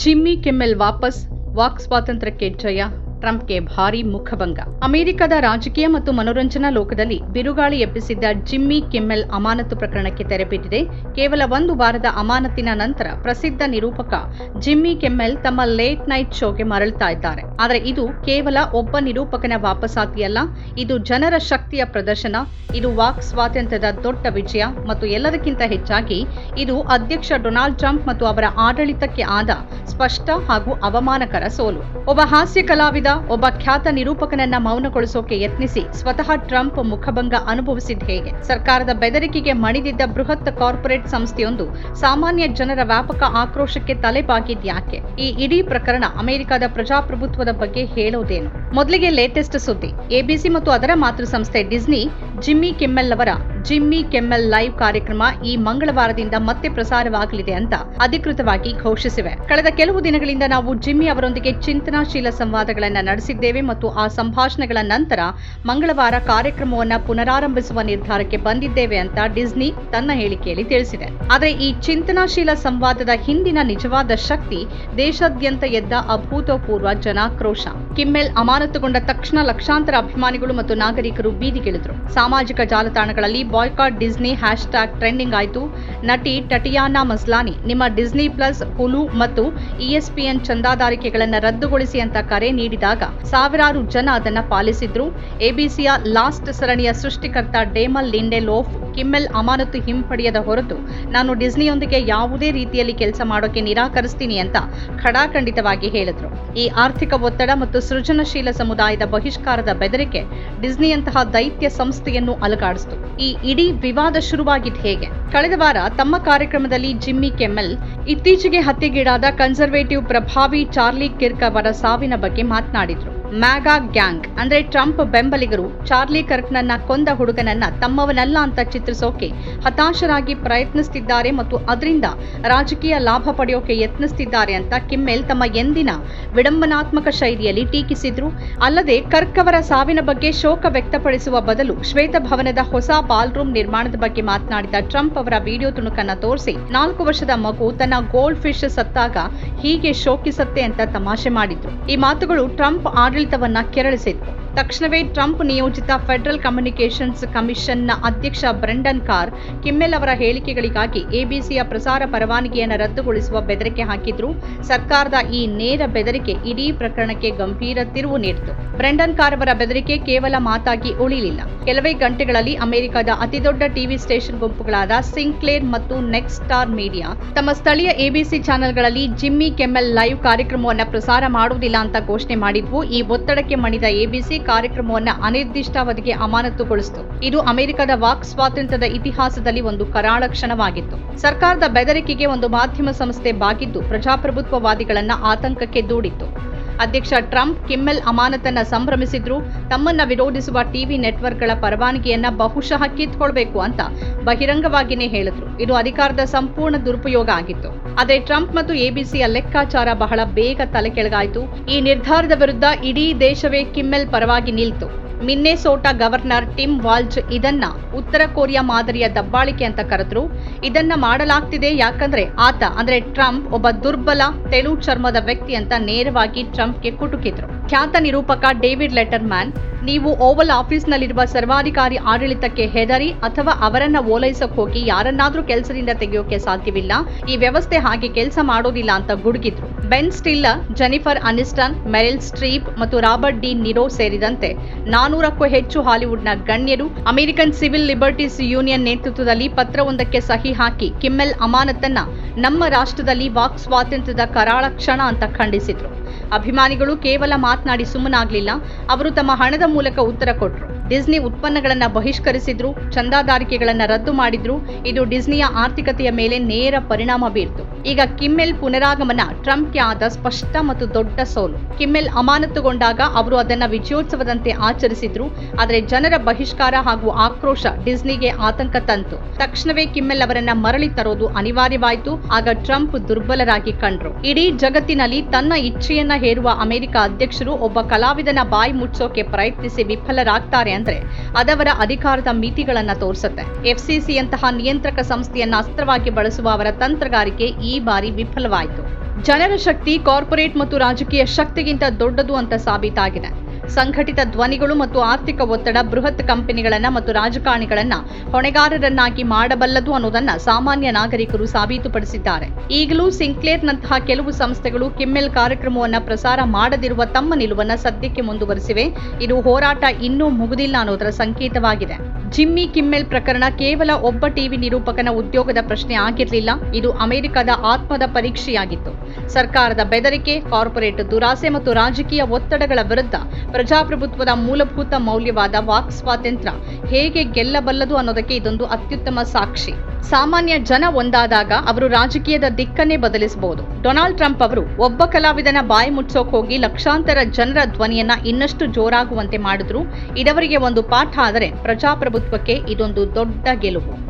Jimmy ಕೆಮ್ಮೆಲ್ ವಾಪಸ್ walk ಸ್ವಾತಂತ್ರ್ಯಕ್ಕೆ ಜಯ ಟ್ರಂಪ್ಗೆ ಭಾರೀ ಮುಖಭಂಗ. ಅಮೆರಿಕದ ರಾಜಕೀಯ ಮತ್ತು ಮನೋರಂಜನಾ ಲೋಕದಲ್ಲಿ ಬಿರುಗಾಳಿ ಎಬ್ಬಿಸಿದ್ದ ಜಿಮ್ಮಿ ಕೆಮ್ಮೆಲ್ ಅಮಾನತು ಪ್ರಕರಣಕ್ಕೆ ತೆರೆಬಿದ್ದಿದೆ. ಕೇವಲ ಒಂದು ವಾರದ ಅಮಾನತಿನ ನಂತರ ಪ್ರಸಿದ್ಧ ನಿರೂಪಕ ಜಿಮ್ಮಿ ಕೆಮ್ಮೆಲ್ ತಮ್ಮ ಲೇಟ್ ನೈಟ್ ಶೋಗೆ ಮರಳುತ್ತಾ ಇದ್ದಾರೆ. ಆದರೆ ಇದು ಕೇವಲ ಒಬ್ಬ ನಿರೂಪಕನ ವಾಪಸಾತಿಯಲ್ಲ, ಇದು ಜನರ ಶಕ್ತಿಯ ಪ್ರದರ್ಶನ, ಇದು ವಾಕ್ ಸ್ವಾತಂತ್ರ್ಯದ ದೊಡ್ಡ ವಿಜಯ ಮತ್ತು ಎಲ್ಲದಕ್ಕಿಂತ ಹೆಚ್ಚಾಗಿ ಇದು ಅಧ್ಯಕ್ಷ ಡೊನಾಲ್ಡ್ ಟ್ರಂಪ್ ಮತ್ತು ಅವರ ಆಡಳಿತಕ್ಕೆ ಆದ ಸ್ಪಷ್ಟ ಹಾಗೂ ಅವಮಾನಕರ ಸೋಲು. ಒಬ್ಬ ಹಾಸ್ಯ ಕಲಾವಿದ ಒಬ್ಬ ಖ್ಯಾತ ನಿರೂಪಕನನ್ನ ಮೌನಗೊಳಿಸೋಕೆ ಯತ್ನಿಸಿ ಸ್ವತಃ ಟ್ರಂಪ್ ಮುಖಭಂಗ ಅನುಭವಿಸಿದ ಹೇಗೆ? ಸರ್ಕಾರದ ಬೆದರಿಕೆಗೆ ಮಣಿದಿದ್ದ ಬೃಹತ್ ಕಾರ್ಪೊರೇಟ್ ಸಂಸ್ಥೆಯೊಂದು ಸಾಮಾನ್ಯ ಜನರ ವ್ಯಾಪಕ ಆಕ್ರೋಶಕ್ಕೆ ತಲೆಬಾಗಿದ್ಯಾಕೆ ಈ ಇಡೀ ಪ್ರಕರಣ ಅಮೆರಿಕದ ಪ್ರಜಾಪ್ರಭುತ್ವದ ಬಗ್ಗೆ ಹೇಳೋದೇನು? ಮೊದಲಿಗೆ ಲೇಟೆಸ್ಟ್ ಸುದ್ದಿ. ಎಬಿಸಿ ಮತ್ತು ಅದರ ಮಾತೃ ಸಂಸ್ಥೆ ಡಿಸ್ನಿ, ಜಿಮ್ಮಿ ಕೆಮ್ಮೆಲ್ ಅವರ ಜಿಮ್ಮಿ ಕೆಮ್ಮೆಲ್ ಲೈವ್ ಕಾರ್ಯಕ್ರಮ ಈ ಮಂಗಳವಾರದಿಂದ ಮತ್ತೆ ಪ್ರಸಾರವಾಗಲಿದೆ ಅಂತ ಅಧಿಕೃತವಾಗಿ ಘೋಷಿಸಿವೆ. ಕಳೆದ ಕೆಲವು ದಿನಗಳಿಂದ ನಾವು ಜಿಮ್ಮಿ ಅವರೊಂದಿಗೆ ಚಿಂತನಾಶೀಲ ಸಂವಾದಗಳನ್ನು ನಡೆಸಿದ್ದೇವೆ ಮತ್ತು ಆ ಸಂಭಾಷಣೆಗಳ ನಂತರ ಮಂಗಳವಾರ ಕಾರ್ಯಕ್ರಮವನ್ನು ಪುನರಾರಂಭಿಸುವ ನಿರ್ಧಾರಕ್ಕೆ ಬಂದಿದ್ದೇವೆ ಅಂತ ಡಿಸ್ನಿ ತನ್ನ ಹೇಳಿಕೆಯಲ್ಲಿ ತಿಳಿಸಿದೆ. ಆದರೆ ಈ ಚಿಂತನಾಶೀಲ ಸಂವಾದದ ಹಿಂದಿನ ನಿಜವಾದ ಶಕ್ತಿ ದೇಶಾದ್ಯಂತ ಎದ್ದ ಅಭೂತಪೂರ್ವ ಜನಾಕ್ರೋಶ. ಕಿಮ್ಮೆಲ್ ಅಮಾನತುಗೊಂಡ ತಕ್ಷಣ ಲಕ್ಷಾಂತರ ಅಭಿಮಾನಿಗಳು ಮತ್ತು ನಾಗರಿಕರು ಬೀದಿಗಿಳಿದ್ರು. ಸಾಮಾಜಿಕ ಜಾಲತಾಣಗಳಲ್ಲಿ boycott Disney hash tag trending ಆಯಿತು. ನಟಿ ಟಟಿಯಾನಾ ಮಸ್ಲಾನಿ, ನಿಮ್ಮ ಡಿಸ್ನಿ ಪ್ಲಸ್, ಹುಲು ಮತ್ತು ಇಎಸ್ಪಿಎನ್ ಚಂದಾದಾರಿಕೆಗಳನ್ನು ರದ್ದುಗೊಳಿಸಿ ಅಂತ ಕರೆ ನೀಡಿದಾಗ ಸಾವಿರಾರು ಜನ ಅದನ್ನ ಪಾಲಿಸಿದ್ರು. ಎಬಿಸಿಯ ಲಾಸ್ಟ್ ಸರಣಿಯ ಸೃಷ್ಟಿಕರ್ತ ಡೇಮಲ್ ಲಿಂಡೆ ಲೋಫ್ ಕಿಮ್ಮೆಲ್ ಅಮಾನತು ಹಿಂಪಡೆಯದ ಹೊರತು ನಾನು ಡಿಸ್ನಿಯೊಂದಿಗೆ ಯಾವುದೇ ರೀತಿಯಲ್ಲಿ ಕೆಲಸ ಮಾಡೋಕೆ ನಿರಾಕರಿಸ್ತೀನಿ ಅಂತ ಖಡಾಖಂಡಿತವಾಗಿ ಹೇಳಿದ್ರು. ಈ ಆರ್ಥಿಕ ಒತ್ತಡ ಮತ್ತು ಸೃಜನಶೀಲ ಸಮುದಾಯದ ಬಹಿಷ್ಕಾರದ ಬೆದರಿಕೆ ಡಿಸ್ನಿಯಂತಹ ದೈತ್ಯ ಸಂಸ್ಥೆಯನ್ನು ಅಲುಗಾಡಿಸಿತು. ಈ ಇಡೀ ವಿವಾದ ಶುರುವಾಗಿದ್ದು ಹೇಗೆ? ಕಳೆದ ವಾರ ತಮ್ಮ ಕಾರ್ಯಕ್ರಮದಲ್ಲಿ ಜಿಮ್ಮಿ ಕೆಮ್ಮೆಲ್ ಇತ್ತೀಚೆಗೆ ಹತ್ಯೆಗೀಡಾದ ಕನ್ಸರ್ವೇಟಿವ್ ಪ್ರಭಾವಿ ಚಾರ್ಲಿ ಕಿರ್ಕ್ ಅವರ ಸಾವಿನ ಬಗ್ಗೆ ಮಾತನಾಡಿದ್ರು. ಮ್ಯಾಗಾ ಗ್ಯಾಂಗ್, ಅಂದ್ರೆ ಟ್ರಂಪ್ ಬೆಂಬಲಿಗರು, ಚಾರ್ಲಿ ಕರ್ಕ್ನನ್ನ ಕೊಂದ ಹುಡುಗನನ್ನ ತಮ್ಮವನಲ್ಲ ಅಂತ ಚಿತ್ರಿಸೋಕೆ ಹತಾಶರಾಗಿ ಪ್ರಯತ್ನಿಸುತ್ತಿದ್ದಾರೆ ಮತ್ತು ಅದರಿಂದ ರಾಜಕೀಯ ಲಾಭ ಪಡೆಯೋಕೆ ಯತ್ನಿಸುತ್ತಿದ್ದಾರೆ ಅಂತ ಕಿಮ್ಮೆಲ್ ತಮ್ಮ ಎಂದಿನ ವಿಡಂಬನಾತ್ಮಕ ಶೈಲಿಯಲ್ಲಿ ಟೀಕಿಸಿದ್ರು. ಅಲ್ಲದೆ ಕರ್ಕ್ ಅವರ ಸಾವಿನ ಬಗ್ಗೆ ಶೋಕ ವ್ಯಕ್ತಪಡಿಸುವ ಬದಲು ಶ್ವೇತಭವನದ ಹೊಸ ಬಾಲ್ ರೂಮ್ ನಿರ್ಮಾಣದ ಬಗ್ಗೆ ಮಾತನಾಡಿದ ಟ್ರಂಪ್ ಅವರ ವಿಡಿಯೋ ತುಣುಕನ್ನ ತೋರಿಸಿ, ನಾಲ್ಕು ವರ್ಷದ ಮಗು ತನ್ನ ಗೋಲ್ಡ್ ಫಿಶ್ ಸತ್ತಾಗ ಹೀಗೆ ಶೋಕಿಸತ್ತೆ ಅಂತ ತಮಾಷೆ ಮಾಡಿದ್ರು. ಈ ಮಾತುಗಳು ಟ್ರಂಪ್ ಆಡಳಿತವನ್ನ ಕೆರಳಿಸಿತ್ತು. ತಕ್ಷಣವೇ ಟ್ರಂಪ್ ನಿಯೋಜಿತ ಫೆಡರಲ್ ಕಮ್ಯುನಿಕೇಷನ್ಸ್ ಕಮಿಷನ್ನ ಅಧ್ಯಕ್ಷ ಬ್ರೆಂಡನ್ ಕಾರ್ ಕಿಮ್ಮೆಲ್ ಅವರ ಹೇಳಿಕೆಗಳಿಗಾಗಿ ಎಬಿಸಿಯ ಪ್ರಸಾರ ಪರವಾನಗಿಯನ್ನು ರದ್ದುಗೊಳಿಸುವ ಬೆದರಿಕೆ ಹಾಕಿದ್ರು. ಸರ್ಕಾರದ ಈ ನೇರ ಬೆದರಿಕೆ ಇಡೀ ಪ್ರಕರಣಕ್ಕೆ ಗಂಭೀರ ತಿರುವು ನೀಡಿತು. ಬ್ರೆಂಡನ್ ಕಾರ್ ಅವರ ಬೆದರಿಕೆ ಕೇವಲ ಮಾತಾಗಿ ಉಳಿಲಿಲ್ಲ. ಕೆಲವೇ ಗಂಟೆಗಳಲ್ಲಿ ಅಮೆರಿಕದ ಅತಿದೊಡ್ಡ ಟಿವಿ ಸ್ಟೇಷನ್ ಗುಂಪುಗಳಾದ ಸಿಂಕ್ಲೇರ್ ಮತ್ತು ನೆಕ್ಸ್ಟ್ ಸ್ಟಾರ್ ಮೀಡಿಯಾ ತಮ್ಮ ಸ್ಥಳೀಯ ಎಬಿಸಿ ಚಾನೆಲ್ಗಳಲ್ಲಿ ಜಿಮ್ಮಿ ಕೆಮ್ಮೆಲ್ ಲೈವ್ ಕಾರ್ಯಕ್ರಮವನ್ನು ಪ್ರಸಾರ ಮಾಡುವುದಿಲ್ಲ ಅಂತ ಘೋಷಣೆ ಮಾಡಿದ್ವು. ಈ ಒತ್ತಡಕ್ಕೆ ಮಣಿದ ಎಬಿಸಿ ಕಾರ್ಯಕ್ರಮವನ್ನು ಅನಿರ್ದಿಷ್ಟಾವಧಿಗೆ ಅಮಾನತುಗೊಳಿಸಿತು. ಇದು ಅಮೆರಿಕದ ವಾಕ್ ಸ್ವಾತಂತ್ರ್ಯದ ಇತಿಹಾಸದಲ್ಲಿ ಒಂದು ಕರಾಳ ಕ್ಷಣವಾಗಿತ್ತು. ಸರ್ಕಾರದ ಬೆದರಿಕೆಗೆ ಒಂದು ಮಾಧ್ಯಮ ಸಂಸ್ಥೆ ಬಾಗಿದ್ದು ಪ್ರಜಾಪ್ರಭುತ್ವವಾದಿಗಳನ್ನ ಆತಂಕಕ್ಕೆ ದೂಡಿತ್ತು. ಅಧ್ಯಕ್ಷ ಟ್ರಂಪ್ ಕಿಮ್ಮೆಲ್ ಅಮಾನತನ್ನ ಸಂಭ್ರಮಿಸಿದ್ರು. ತಮ್ಮನ್ನ ವಿರೋಧಿಸುವ ಟಿವಿ ನೆಟ್ವರ್ಕ್ಗಳ ಪರವಾನಗಿಯನ್ನ ಬಹುಶಃ ಕಿತ್ಕೊಳ್ಬೇಕು ಅಂತ ಬಹಿರಂಗವಾಗಿಯೇ ಹೇಳಿದ್ರು. ಇದು ಅಧಿಕಾರದ ಸಂಪೂರ್ಣ ದುರುಪಯೋಗ ಆಗಿತ್ತು. ಆದರೆ ಟ್ರಂಪ್ ಮತ್ತು ಎಬಿಸಿಯ ಲೆಕ್ಕಾಚಾರ ಬಹಳ ಬೇಗ ತಲೆ ಕೆಳಗಾಯಿತು. ಈ ನಿರ್ಧಾರದ ವಿರುದ್ಧ ಇಡೀ ದೇಶವೇ ಕಿಮ್ಮೆಲ್ ಪರವಾಗಿ ನಿಲ್ತು. ಮಿನ್ನೆಸೋಟಾ ಗವರ್ನರ್ ಟಿಮ್ ವಾಲ್ಜ್ ಇದನ್ನ ಉತ್ತರ ಕೊರಿಯಾ ಮಾದರಿಯ ದಬ್ಬಾಳಿಕೆ ಅಂತ ಕರೆದ್ರು. ಇದನ್ನ ಮಾಡಲಾಗ್ತಿದೆ ಯಾಕಂದ್ರೆ ಆತ, ಅಂದ್ರೆ ಟ್ರಂಪ್ ಒಬ್ಬ ದುರ್ಬಲ, ತೆಳು ಚರ್ಮದ ವ್ಯಕ್ತಿ ಅಂತ ನೇರವಾಗಿ ಟ್ರಂಪ್ಗೆ ಕುಟುಕಿದ್ರು. ಖ್ಯಾತ ನಿರೂಪಕ ಡೇವಿಡ್ ಲೆಟರ್ಮ್ಯಾನ್, ನೀವು ಓವಲ್ ಆಫೀಸ್ನಲ್ಲಿರುವ ಸರ್ವಾಧಿಕಾರಿ ಆಡಳಿತಕ್ಕೆ ಹೆದರಿ ಅಥವಾ ಅವರನ್ನ ಓಲೈಸಕ್ ಹೋಗಿ ಯಾರನ್ನಾದ್ರೂ ಕೆಲಸದಿಂದ ತೆಗೆಯೋಕೆ ಸಾಧ್ಯವಿಲ್ಲ, ಈ ವ್ಯವಸ್ಥೆ ಹಾಗೆ ಕೆಲಸ ಮಾಡೋದಿಲ್ಲ ಅಂತ ಗುಡುಗಿದ್ರು. Ben Stiller, Jennifer Aniston, Meryl Streep ಮತ್ತು ರಾಬರ್ಟ್ ಡಿ ನಿರೋ ಸೇರಿದಂತೆ ನಾನೂರಕ್ಕೂ ಹೆಚ್ಚು ಹಾಲಿವುಡ್ನ ಗಣ್ಯರು ಅಮೆರಿಕನ್ ಸಿವಿಲ್ ಲಿಬರ್ಟೀಸ್ ಯೂನಿಯನ್ ನೇತೃತ್ವದಲ್ಲಿ ಪತ್ರವೊಂದಕ್ಕೆ ಸಹಿ ಹಾಕಿ ಕಿಮ್ಮೆಲ್ ಅಮಾನತನ್ನ ನಮ್ಮ ರಾಷ್ಟ್ರದಲ್ಲಿ ವಾಕ್ ಸ್ವಾತಂತ್ರ್ಯದ ಕರಾಳ ಕ್ಷಣ ಅಂತ ಖಂಡಿಸಿದ್ರು. ಅಭಿಮಾನಿಗಳು ಕೇವಲ ಮಾತನಾಡಿ ಸುಮ್ಮನಾಗ್ಲಿಲ್ಲ, ಅವರು ತಮ್ಮ ಹಣದ ಮೂಲಕ ಉತ್ತರ ಕೊಟ್ರು. ಡಿಸ್ನಿ ಉತ್ಪನ್ನಗಳನ್ನು ಬಹಿಷ್ಕರಿಸಿದ್ರು, ಚಂದಾದಾರಿಕೆಗಳನ್ನು ರದ್ದು ಮಾಡಿದ್ರು, ಇದು ಡಿಸ್ನಿಯ ಆರ್ಥಿಕತೆಯ ಮೇಲೆ ನೇರ ಪರಿಣಾಮ ಬೀರ್ತು. ಈಗ ಕಿಮ್ಮೆಲ್ ಪುನರಾಗಮನ, ಟ್ರಂಪ್ಗೆ ಆದ ಸ್ಪಷ್ಟ ಮತ್ತು ದೊಡ್ಡ ಸೋಲು. ಕಿಮ್ಮೆಲ್ ಅಮಾನತುಗೊಂಡಾಗ ಅವರು ಅದನ್ನ ವಿಜಯೋತ್ಸವದಂತೆ ಆಚರಿಸಿದ್ರು, ಆದರೆ ಜನರ ಬಹಿಷ್ಕಾರ ಹಾಗೂ ಆಕ್ರೋಶ ಡಿಸ್ನಿಗೆ ಆತಂಕ ತಂತು. ತಕ್ಷಣವೇ ಕಿಮ್ಮೆಲ್ ಅವರನ್ನ ಮರಳಿ ತರೋದು ಅನಿವಾರ್ಯವಾಯಿತು, ಆಗ ಟ್ರಂಪ್ ದುರ್ಬಲರಾಗಿ ಕಂಡ್ರು. ಇಡೀ ಜಗತ್ತಿನಲ್ಲಿ ತನ್ನ ಇಚ್ಛೆಯನ್ನ ಹೇರುವ ಅಮೆರಿಕ ಅಧ್ಯಕ್ಷರು ಒಬ್ಬ ಕಲಾವಿದನ ಬಾಯಿ ಮುಚ್ಚೋಕೆ ಪ್ರಯತ್ನಿಸಿ ವಿಫಲರಾಗ್ತಾರೆ ಅಂದ್ರೆ ಅದವರ ಅಧಿಕಾರದ ಮಿತಿಗಳನ್ನ ತೋರಿಸುತ್ತೆ. ಎಫ್ಸಿಸಿಯಂತಹ ನಿಯಂತ್ರಕ ಸಂಸ್ಥೆಯನ್ನ ಅಸ್ತ್ರವಾಗಿ ಬಳಸುವ ಅವರ ತಂತ್ರಗಾರಿಕೆ ಬಾರಿ ವಿಫಲವಾಯಿತು. ಜನರ ಶಕ್ತಿ, ಕಾರ್ಪೊರೇಟ್ ಮತ್ತು ರಾಜಕೀಯ ಶಕ್ತಿಗಿಂತ ದೊಡ್ಡದು ಅಂತ ಸಾಬೀತಾಗಿದೆ. ಸಂಘಟಿತ ಧ್ವನಿಗಳು ಮತ್ತು ಆರ್ಥಿಕ ಒತ್ತಡ ಬೃಹತ್ ಕಂಪನಿಗಳನ್ನ ಮತ್ತು ರಾಜಕಾರಣಿಗಳನ್ನ ಹೊಣೆಗಾರರನ್ನಾಗಿ ಮಾಡಬಲ್ಲದು ಅನ್ನೋದನ್ನ ಸಾಮಾನ್ಯ ನಾಗರಿಕರು ಸಾಬೀತುಪಡಿಸಿದ್ದಾರೆ. ಈಗಲೂ ಸಿಂಕ್ಲೇರ್ನಂತಹ ಕೆಲವು ಸಂಸ್ಥೆಗಳು ಕಿಮ್ಮೆಲ್ ಕಾರ್ಯಕ್ರಮವನ್ನ ಪ್ರಸಾರ ಮಾಡದಿರುವ ತಮ್ಮ ನಿಲುವನ್ನ ಸದ್ಯಕ್ಕೆ ಮುಂದುವರೆಸಿವೆ. ಇದು ಹೋರಾಟ ಇನ್ನೂ ಮುಗುದಿಲ್ಲ ಅನ್ನೋದರ ಸಂಕೇತವಾಗಿದೆ. ಜಿಮ್ಮಿ ಕಿಮ್ಮೆಲ್ ಪ್ರಕರಣ ಕೇವಲ ಒಬ್ಬ ಟಿವಿ ನಿರೂಪಕನ ಉದ್ಯೋಗದ ಪ್ರಶ್ನೆ ಆಗಿರಲಿಲ್ಲ. ಇದು ಅಮೆರಿಕದ ಆತ್ಮದ ಪರೀಕ್ಷೆಯಾಗಿತ್ತು. ಸರ್ಕಾರದ ಬೆದರಿಕೆ, ಕಾರ್ಪೊರೇಟ್ ದುರಾಸೆ ಮತ್ತು ರಾಜಕೀಯ ಒತ್ತಡಗಳ ವಿರುದ್ಧ ಪ್ರಜಾಪ್ರಭುತ್ವದ ಮೂಲಭೂತ ಮೌಲ್ಯವಾದ ವಾಕ್ ಸ್ವಾತಂತ್ರ್ಯ ಹೇಗೆ ಗೆಲ್ಲಬಲ್ಲದು ಅನ್ನೋದಕ್ಕೆ ಇದೊಂದು ಅತ್ಯುತ್ತಮ ಸಾಕ್ಷಿ. ಸಾಮಾನ್ಯ ಜನ ಒಂದಾದಾಗ ಅವರು ರಾಜಕೀಯದ ದಿಕ್ಕನ್ನೇ ಬದಲಿಸಬಹುದು. ಡೊನಾಲ್ಡ್ ಟ್ರಂಪ್ ಅವರು ಒಬ್ಬ ಕಲಾವಿದನ ಬಾಯಿ ಮುಚ್ಚೋಕ್ ಹೋಗಿ ಲಕ್ಷಾಂತರ ಜನರ ಧ್ವನಿಯನ್ನ ಇನ್ನಷ್ಟು ಜೋರಾಗುವಂತೆ ಮಾಡಿದ್ರು. ಇದವರಿಗೆ ಒಂದು ಪಾಠ ಆದರೆ ಪ್ರಜಾಪ್ರಭುತ್ವಕ್ಕೆ ಇದೊಂದು ದೊಡ್ಡ ಗೆಲುವು.